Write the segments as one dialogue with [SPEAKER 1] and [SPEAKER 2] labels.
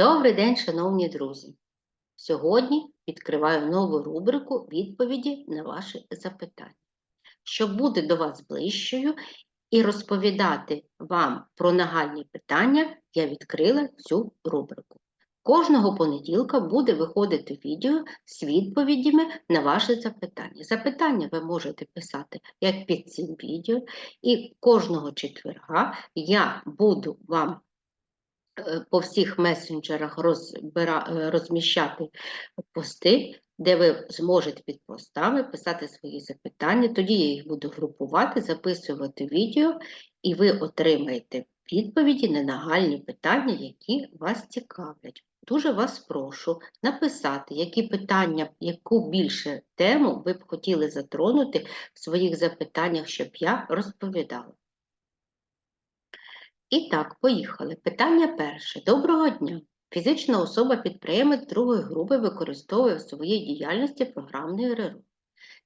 [SPEAKER 1] Добрий день, шановні друзі! Сьогодні відкриваю нову рубрику відповіді на ваші запитання. Щоб бути до вас ближчою і розповідати вам про нагальні питання, я відкрила цю рубрику. Кожного понеділка буде виходити відео з відповідями на ваші запитання. Запитання ви можете писати як під цим відео, і кожного четверга я буду вам по всіх месенджерах розбира... е, розміщати пости, де ви зможете під постами писати свої запитання. Тоді я їх буду групувати, записувати відео, і ви отримаєте відповіді на нагальні питання, які вас цікавлять. Дуже вас прошу написати, які питання, яку більше тему ви б хотіли затронути в своїх запитаннях, щоб я розповідала. І так, поїхали. Питання перше. Доброго дня. Фізична особа-підприємець другої групи використовує в своїй діяльності програмний РРО.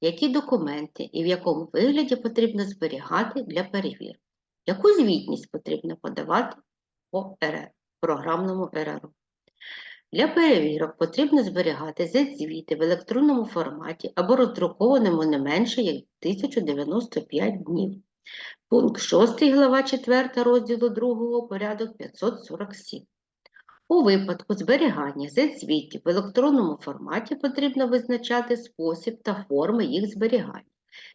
[SPEAKER 1] Які документи і в якому вигляді потрібно зберігати для перевірки? Яку звітність потрібно подавати по РР, програмному РРО? Для перевірок потрібно зберігати Z-звіти в електронному форматі або роздрукованому не менше як 1095 днів. Пункт 6 глава 4 розділу 2 порядок 547. У випадку зберігання Z-звітів в електронному форматі потрібно визначати спосіб та форми їх зберігання,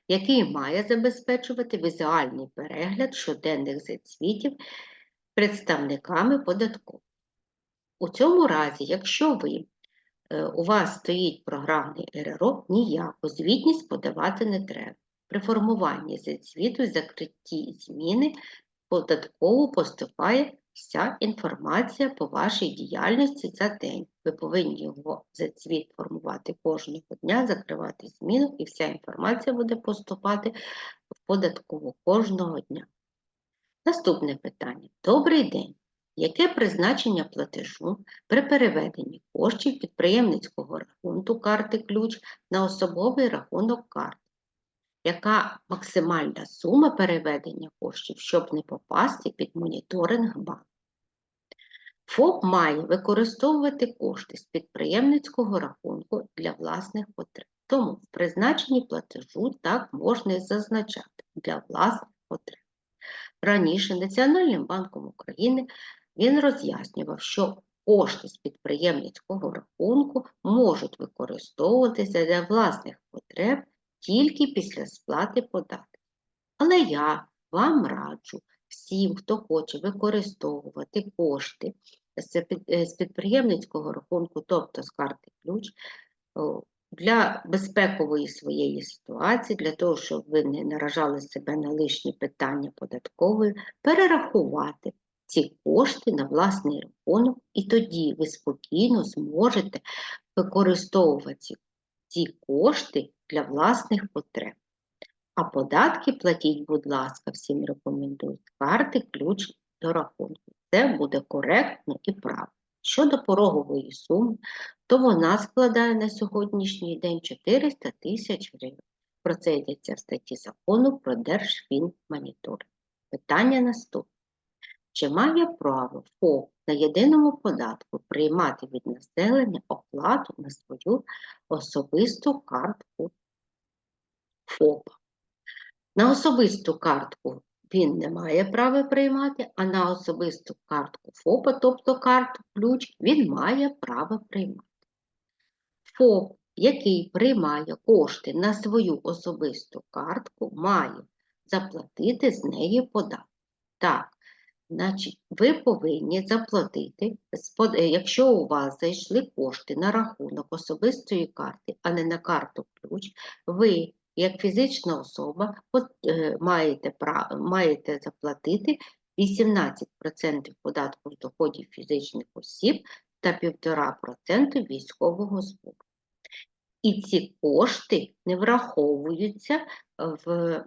[SPEAKER 1] який має забезпечувати візуальний перегляд щоденних Z-звітів представниками податкової. У цьому разі, якщо ви, е, у вас стоїть програмний РРО, ніяку звітність подавати не треба. При формуванні звіту закритті зміни податково поступає вся інформація по вашій діяльності за день. Ви повинні його за цвіт формувати кожного дня, закривати зміну, і вся інформація буде поступати в податкову кожного дня. Наступне питання. Добрий день. Яке призначення платежу при переведенні коштів підприємницького рахунку карти ключ на особовий рахунок карти? Яка максимальна сума переведення коштів, щоб не попасти під моніторинг банку? ФОП має використовувати кошти з підприємницького рахунку для власних потреб. Тому в призначенні платежу так можна і зазначати для власних потреб. Раніше Національним банком України він роз'яснював, що кошти з підприємницького рахунку можуть використовуватися для власних потреб тільки після сплати податків. Але я вам раджу всім, хто хоче використовувати кошти з підприємницького рахунку, тобто з карти ключ, для безпекової своєї ситуації, для того, щоб ви не наражали себе на лишні питання податкової, перерахувати ці кошти на власний рахунок, і тоді ви спокійно зможете використовувати ці кошти для власних потреб. А податки платіть, будь ласка, всім рекомендую, карти ключ до рахунку. Це буде коректно і правильно. Щодо порогової суми, то вона складає на сьогоднішній день 400 тисяч гривень. Про це йдеться в статті закону про Держфінмоніторинг. Питання наступне. Чи має право ФОП на єдиному податку приймати від населення оплату на свою особисту картку ФОПа? На особисту картку він не має права приймати, а на особисту картку ФОПа, тобто карту ключ, він має право приймати. ФОП, який приймає кошти на свою особисту картку, має заплатити з неї податок. Так, значить, ви повинні заплатити, якщо у вас зайшли кошти на рахунок особистої карти, а не на карту ключ, ви як фізична особа е, маєте маєте заплатити 18% податку з доходів фізичних осіб та 1,5% військового збору. І ці кошти не враховуються в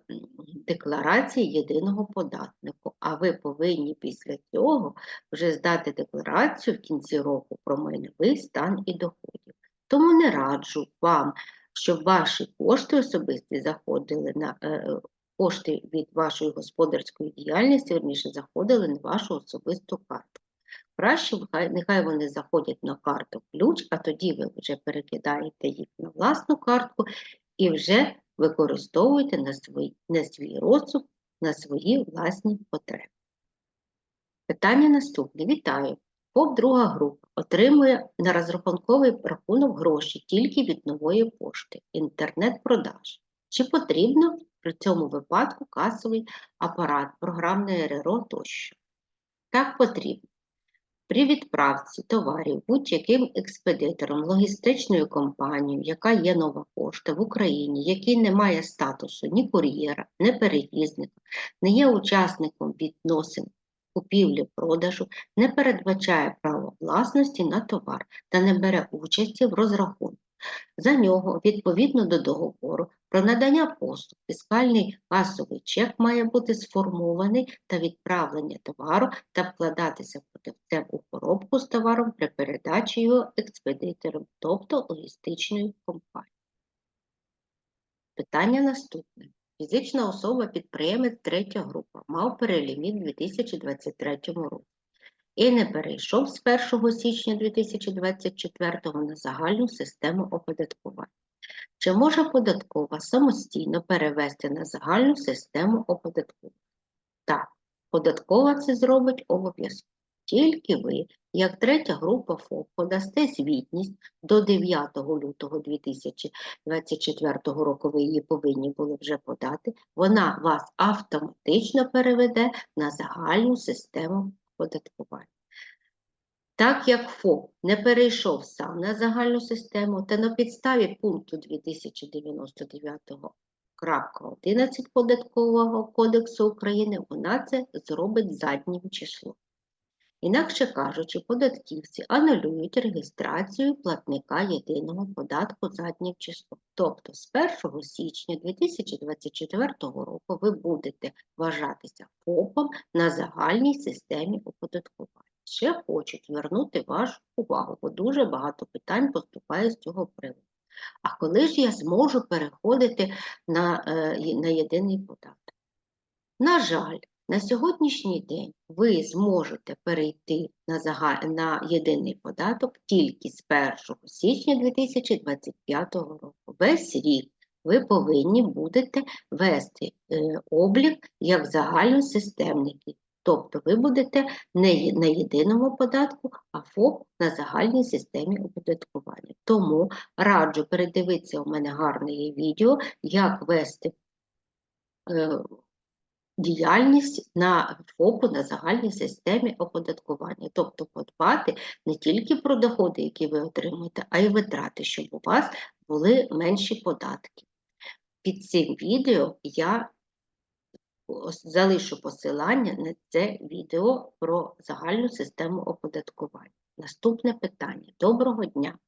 [SPEAKER 1] декларації єдиного податнику, а ви повинні після цього вже здати декларацію в кінці року про майновий стан і доходів. Тому не раджу вам щоб ваші кошти особисті заходили на е, кошти від вашої господарської діяльності, верніше заходили на вашу особисту карту. Краще нехай, вони заходять на карту ключ, а тоді ви вже перекидаєте їх на власну картку і вже використовуєте на свій, на свій розсуд, на свої власні потреби. Питання наступне. Вітаю. ФОП друга група отримує на розрахунковий рахунок гроші тільки від нової пошти, інтернет-продаж. Чи потрібно при цьому випадку касовий апарат, програмне РРО тощо? Так потрібно. При відправці товарів будь-яким експедитором, логістичною компанією, яка є нова пошта в Україні, який не має статусу ні кур'єра, ні перевізника, не є учасником відносин купівлі-продажу, не передбачає право власності на товар та не бере участі в розрахунку. За нього, відповідно до договору про надання послуг, фіскальний касовий чек має бути сформований та відправлення товару та вкладатися продавцем у коробку з товаром при передачі його експедитором, тобто логістичною компанією. Питання наступне. Фізична особа підприємець третя група мав переліміт у 2023 році і не перейшов з 1 січня 2024 на загальну систему оподаткування. Чи може податкова самостійно перевести на загальну систему оподаткування? Так, податкова це зробить обов'язково. Тільки ви, як третя група ФОП, подасте звітність до 9 лютого 2024 року, ви її повинні були вже подати, вона вас автоматично переведе на загальну систему оподаткування. Так як ФОП не перейшов сам на загальну систему, та на підставі пункту 2099.11 Податкового кодексу України вона це зробить заднім числом. Інакше кажучи, податківці анулюють реєстрацію платника єдиного податку заднім числом. Тобто з 1 січня 2024 року ви будете вважатися ФОПом на загальній системі оподаткування. Ще хочуть звернути вашу увагу, бо дуже багато питань поступає з цього приводу. А коли ж я зможу переходити на, е, на єдиний податок? На жаль, на сьогоднішній день ви зможете перейти на, загаль... на єдиний податок тільки з 1 січня 2025 року. Весь рік ви повинні будете вести е, облік як загальносистемники. Тобто ви будете не на єдиному податку, а ФОП на загальній системі оподаткування. Тому раджу передивитися у мене гарне відео, як вести е, діяльність на ФОПу на загальній системі оподаткування. Тобто подбати не тільки про доходи, які ви отримуєте, а й витрати, щоб у вас були менші податки. Під цим відео я залишу посилання на це відео про загальну систему оподаткування. Наступне питання. Доброго дня!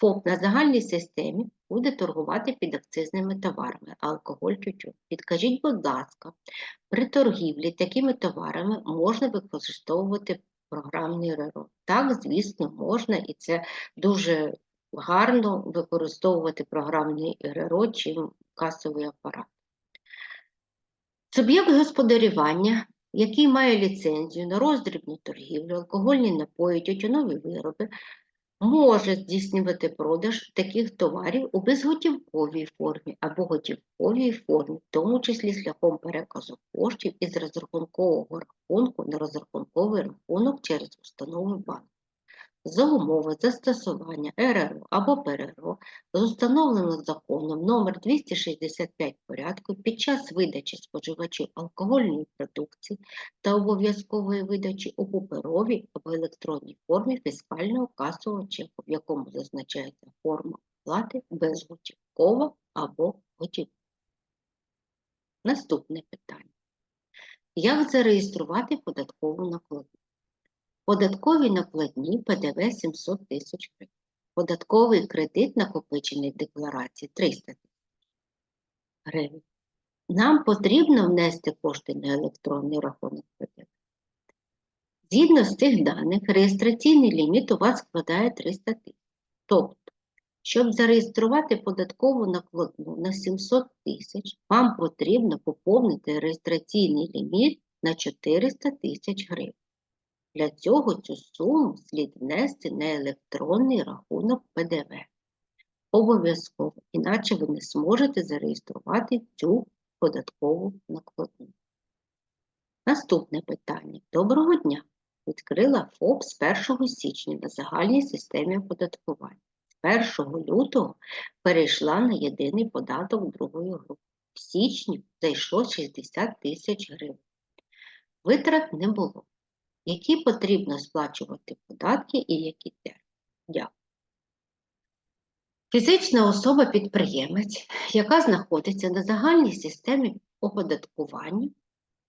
[SPEAKER 1] ФОП на загальній системі буде торгувати підакцизними товарами, алкоголь, тютюн. Підкажіть, будь ласка, при торгівлі такими товарами можна використовувати програмний РРО? Так, звісно, можна, і це дуже гарно використовувати програмний РРО, чим касовий апарат. Суб'єкт господарювання, який має ліцензію на роздрібну торгівлю, алкогольні напої, тютюнові вироби, може здійснювати продаж таких товарів у безготівковій формі або готівковій формі, в тому числі шляхом переказу коштів із розрахункового рахунку на розрахунковий рахунок через установи банку за умови застосування РРО або ПРРО з установленим законом номер 265 порядку під час видачі споживачів алкогольної продукції та обов'язкової видачі у паперовій або електронній формі фіскального касового чеку, в якому зазначається форма оплати безготівкова або готівкова. Наступне питання. Як зареєструвати податкову накладну? Податкові накладні ПДВ 700 тисяч гривень. Податковий кредит накопичений в декларації 300 тисяч гривень. Нам потрібно внести кошти на електронний рахунок ПДВ. Згідно з цих даних, реєстраційний ліміт у вас складає 300 тисяч. Тобто, щоб зареєструвати податкову накладну на 700 тисяч, вам потрібно поповнити реєстраційний ліміт на 400 тисяч гривень. Для цього цю суму слід внести на електронний рахунок ПДВ. Обов'язково, іначе ви не зможете зареєструвати цю податкову накладну. Наступне питання. Доброго дня! Відкрила ФОП з 1 січня на загальній системі оподаткування. З 1 лютого перейшла на єдиний податок другої групи. В січні зайшло 60 тисяч гривень. Витрат не було. Які потрібно сплачувати податки і які терміни? Дякую. Фізична особа-підприємець, яка знаходиться на загальній системі оподаткування,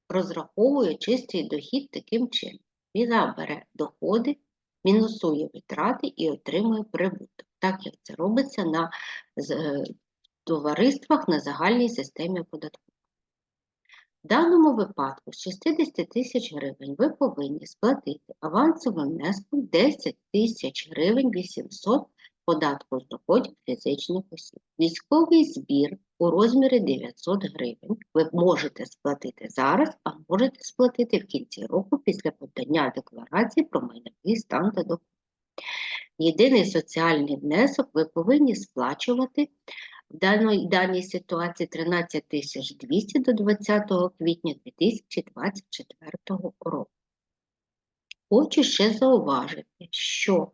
[SPEAKER 1] розраховує чистий дохід таким чином. Вона бере доходи, мінусує витрати і отримує прибуток, так як це робиться на е, товариствах на загальній системі оподаткування. В даному випадку з 60 тисяч гривень ви повинні сплатити авансовим внеском 10 тисяч гривень 800 податку з доходів фізичних осіб. Військовий збір у розмірі 900 гривень ви можете сплатити зараз, а можете сплатити в кінці року після подання декларації про майновий стан та доход. Єдиний соціальний внесок ви повинні сплачувати в даній, даній ситуації 13 200 до 20 квітня 2024 року. Хочу ще зауважити, що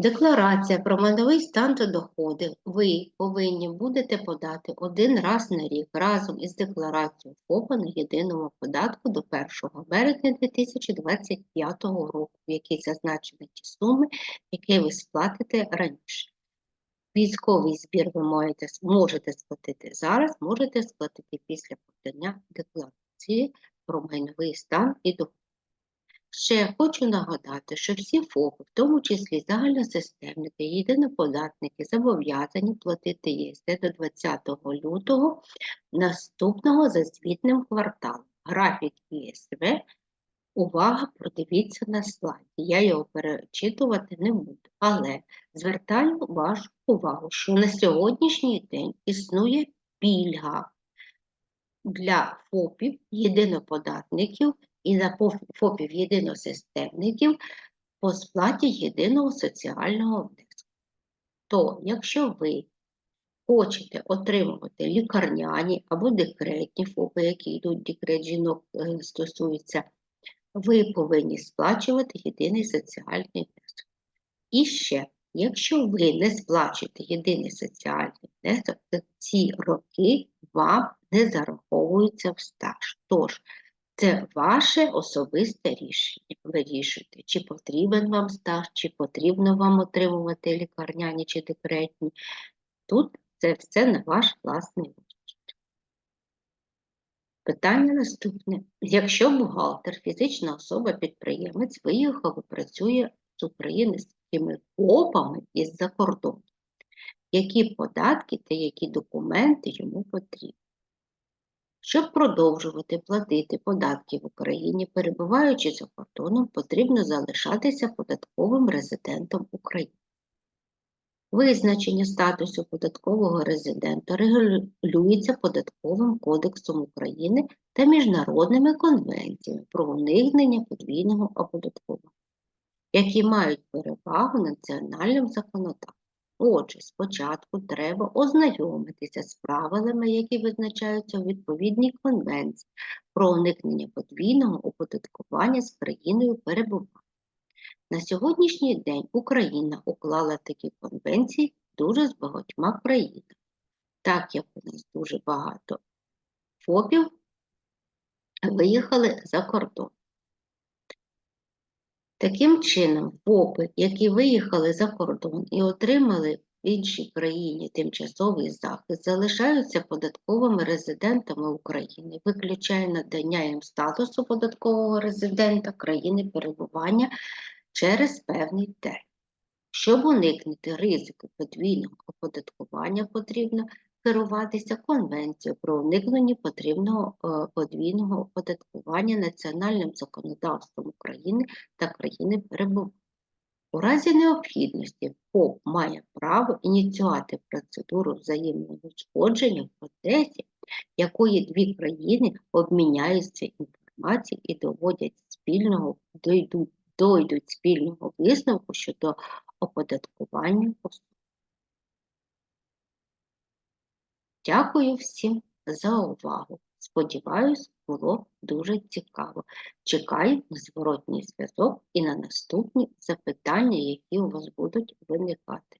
[SPEAKER 1] Декларація про майновий стан та доходи ви повинні будете подати один раз на рік разом із декларацією ФОПа на єдиному податку до 1 березня 2025 року, в якій зазначені ті суми, які ви сплатите раніше. Військовий збір ви маєте, можете сплатити зараз, можете сплатити після подання декларації про майновий стан і доход. Ще хочу нагадати, що всі ФОПи, в тому числі загальносистемники єдиноподатники, зобов'язані платити ЄСТ до 20 лютого наступного за звітним кварталом. Графік ЄСВ, увага, продивіться на слайді. Я його перечитувати не буду, але звертаю вашу увагу, що на сьогоднішній день існує пільга для ФОПів, єдиноподатників і поф- ФОПів єдиносистемників по сплаті єдиного соціального внеску. То, якщо ви хочете отримувати лікарняні або декретні ФОПи, які йдуть декрет жінок е, стосуються, ви повинні сплачувати єдиний соціальний внесок. І ще, якщо ви не сплачуєте єдиний соціальний внесок, то ці роки вам не зараховуються в стаж. Тож, це ваше особисте рішення. Вирішуйте, чи потрібен вам стаж, чи потрібно вам отримувати лікарняні чи декретні. Тут це все на ваш власний вибір. Питання наступне. Якщо бухгалтер, фізична особа-підприємець виїхав і працює з України з такими ФОПами із-за кордону, які податки та які документи йому потрібні? Щоб продовжувати платити податки в Україні, перебуваючи за кордоном, потрібно залишатися податковим резидентом України. Визначення статусу податкового резидента регулюється Податковим кодексом України та міжнародними конвенціями про уникнення подвійного оподаткування, які мають перевагу національним законодавством. Отже, спочатку треба ознайомитися з правилами, які визначаються у відповідній конвенції про уникнення подвійного оподаткування з країною перебування. На сьогоднішній день Україна уклала такі конвенції дуже з багатьма країнами. Так як у нас дуже багато ФОПів виїхали за кордон. Таким чином, ФОПи, які виїхали за кордон і отримали в іншій країні тимчасовий захист, залишаються податковими резидентами України, виключає надання їм статусу податкового резидента країни перебування через певний термін. Щоб уникнути ризику подвійного оподаткування, потрібно керуватися Конвенцією про уникнення потрібного е, подвійного оподаткування національним законодавством України та країни перебування. У разі необхідності ФОП має право ініціювати процедуру взаємного узгодження в процесі, якої дві країни обміняються інформацією і доводять спільного, дойдуть, дойдуть спільного висновку щодо оподаткування осіб. Дякую всім за увагу. Сподіваюсь, було дуже цікаво. Чекаю на зворотній зв'язок і на наступні запитання, які у вас будуть виникати.